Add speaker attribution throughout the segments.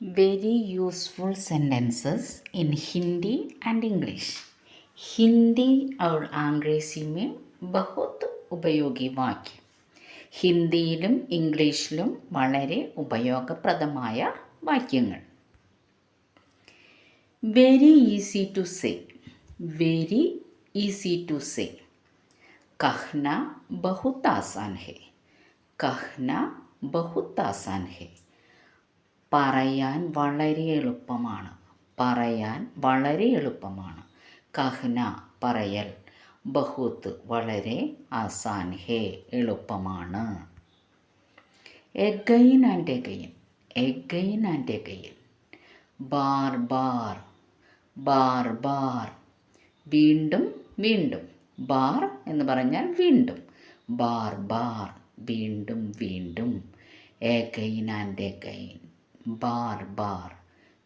Speaker 1: very useful sentences in Hindi and English. Hindi और अंग्रेजी में बहुत ഉപയോഗി വാക്യം ഹിന്ദിയിലും ഇംഗ്ലീഷിലും വളരെ ഉപയോഗപ്രദമായ വാക്യങ്ങൾ very easy to say very easy to say कहना बहुत आसान है कहना बहुत आसान है പറയാൻ വളരെ എളുപ്പമാണ്. പറയാൻ വളരെ എളുപ്പമാണ്. കഹ്ന പറയൽ. ബഹുത്ത് വളരെ ആസാൻ ഹേ എളുപ്പമാണ്. Again and again. Again and again. Bar ബാർ. ബാർ ബാർ. വീണ്ടും വീണ്ടും. ബാർ എന്ന് പറഞ്ഞാൽ വീണ്ടും. ബാർ ബാർ. വീണ്ടും വീണ്ടും. Again and again. ബാർ ബാർ.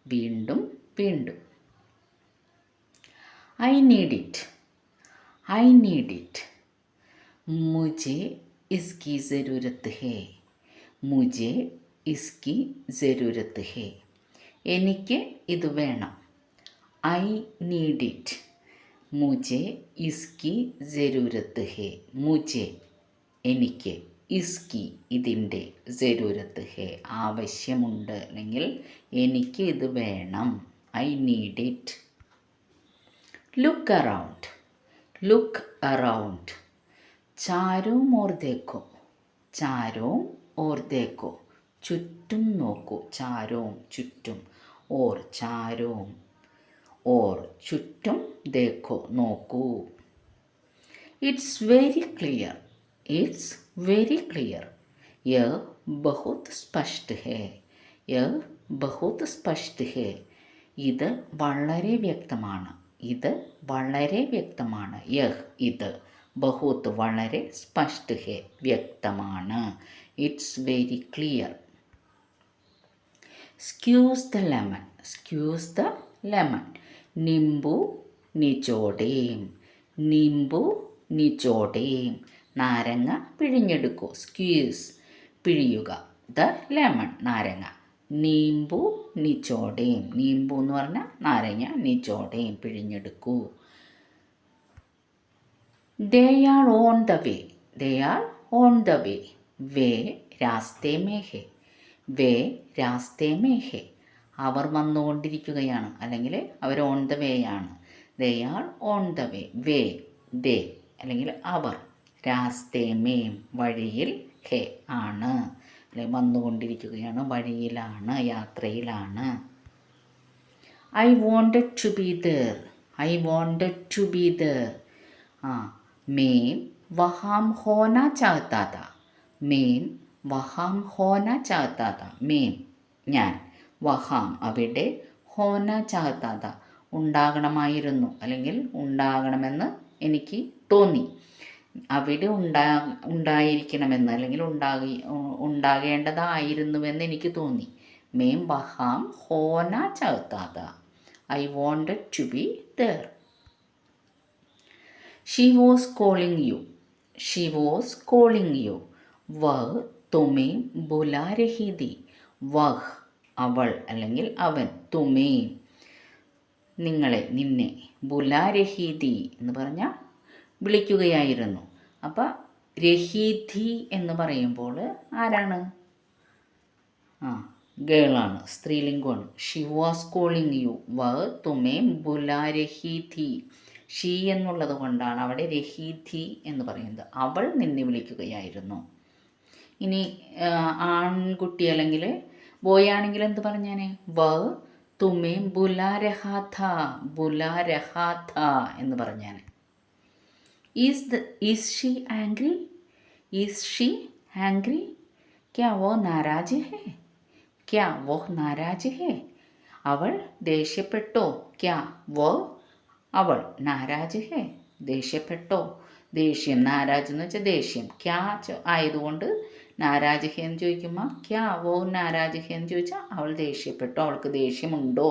Speaker 1: വീണ്ടും വീണ്ടും. I need it I need it മുജെ ഇസ്കി ജരൂരത്ത് ഹേ. മുജെ ഇസ്കി ജരൂരത്ത് ഹേ. എനിക്ക് ഇത് വേണം. ഐ നീഡ് ഇറ്റ് മുജെ ഇസ്കി ജരൂരത്ത് ഹേ. മുജെ എനിക്ക്. ഇസ്കി ഇതിന്റെ ജരൂരത്ത്. ഹേ ആവശ്യമുണ്ട് അല്ലെങ്കിൽ എനിക്ക് ഇത് വേണം. I need it. Look around. Look around. ചാരോ ഓർ ദേക്കോ ചാരോ ഓർ ചുറ്റും നോക്കൂ. ചാരവും ചുറ്റും. ഓർ ചാരവും. ഓർ ചുറ്റും ദേക്കോ. നോക്കൂ. It's very clear. It's very clear यह बहुत स्पष्ट है यह बहुत സ്പഷ്ട ഹേ ഇത് വളരെ വ്യക്തമാണ് ഇത് വളരെ വ്യക്തമാണ് യഹ് ഇത് ബഹുത്ത് വളരെ സ്പഷ്ട ഹേ വ്യക്തമാണ് it's very clear squeeze the lemon squeeze the lemon നിംബു നിച്ചോടേം നിംബു നിച്ചോടേം നാരങ്ങ പിഴിഞ്ഞെടുക്കൂ. സ്ക്യൂസ് പിഴിയുക. ദ ലെമൺ നാരങ്ങ. നീമ്പു നിച്ചോടയും. നീമ്പു എന്ന് പറഞ്ഞാൽ നാരങ്ങ നിച്ചോടയും പിഴിഞ്ഞെടുക്കൂ. They are on the way they are on the way വേ രാസ്തേ മേഹെ. വേ രാസ്തേ മേഹെ. അവർ വന്നുകൊണ്ടിരിക്കുകയാണ്. അല്ലെങ്കിൽ അവർ ഓൺ ദ വേ ആണ്. They are on the way വേ ദേ. അല്ലെങ്കിൽ അവർ. രാസ്തേമേം വഴിയിൽ ഹെ ആണ്. അല്ലെ വന്നുകൊണ്ടിരിക്കുകയാണ് വഴിയിലാണ് യാത്രയിലാണ്. I wanted to be there I wanted to be there ആ മേം വഹാം ഹോന ചാത്താത. മേം വഹാം ഹോന ചാത്താത. മേം ഞാൻ വഹാം അവിടെ ഹോന ചാത്താത. ഉണ്ടാകണമായിരുന്നു അല്ലെങ്കിൽ ഉണ്ടാകണമെന്ന് എനിക്ക് തോന്നി. അവിടെ ഉണ്ടാ ഉണ്ടായിരിക്കണമെന്ന് അല്ലെങ്കിൽ ഉണ്ടാകി ഉണ്ടാകേണ്ടതായിരുന്നുവെന്ന് എനിക്ക് തോന്നി. മേം ബഹാം ഹോന ചാത്താത I wanted to be there. She was calling you. She was calling you. വഹ് തുമേ ബുലാരഹിതി. വഹ് അവൾ അല്ലെങ്കിൽ അവൻ തുമേ. നിങ്ങളെ നിന്നെ ബുലാരഹീതി എന്ന് പറഞ്ഞാൽ വിളിക്കുകയായിരുന്നു. അപ്പോൾ രഹീധി എന്ന് പറയുമ്പോൾ ആരാണ്? ആ ഗേളാണ് സ്ത്രീലിംഗമാണ്. ഷി വാസ് കോളിംഗ് യു വ തുമേ ബുലാരഹീധി ഷീ എന്നുള്ളത് കൊണ്ടാണ് അവിടെ രഹീധി എന്ന് പറയുന്നത്. അവൾ നിന്നെ വിളിക്കുകയായിരുന്നു. ഇനി ആൺകുട്ടി അല്ലെങ്കിൽ ബോയ് ആണെങ്കിൽ എന്ത് പറഞ്ഞാൽ വ തുമേ ബുലാരഹാഥ ബുലാരഹാഥ എന്ന് പറഞ്ഞാനെ. Is the is she angry is she angry ക്യാ വോ നാരാജ് ഹേ ക്യാ വോ നാരാജ് ഹേ അവൾ ദേഷ്യപ്പെട്ടോ? ക്യാ വോ അവൾ നാരാജ് ഹേ ദേഷ്യപ്പെട്ടോ? ദേഷ്യം നാരാജ് എന്ന് വെച്ചാൽ ദേഷ്യം. ക്യാ ആയതുകൊണ്ട് നാരാജ് ഹേ എന്ന് ചോദിക്കുമ്പോൾ ക്യാ വോ നാരാജ് ഹേ എന്ന് ചോദിച്ചാൽ അവൾ ദേഷ്യപ്പെട്ടോ? അവൾക്ക് ദേഷ്യമുണ്ടോ?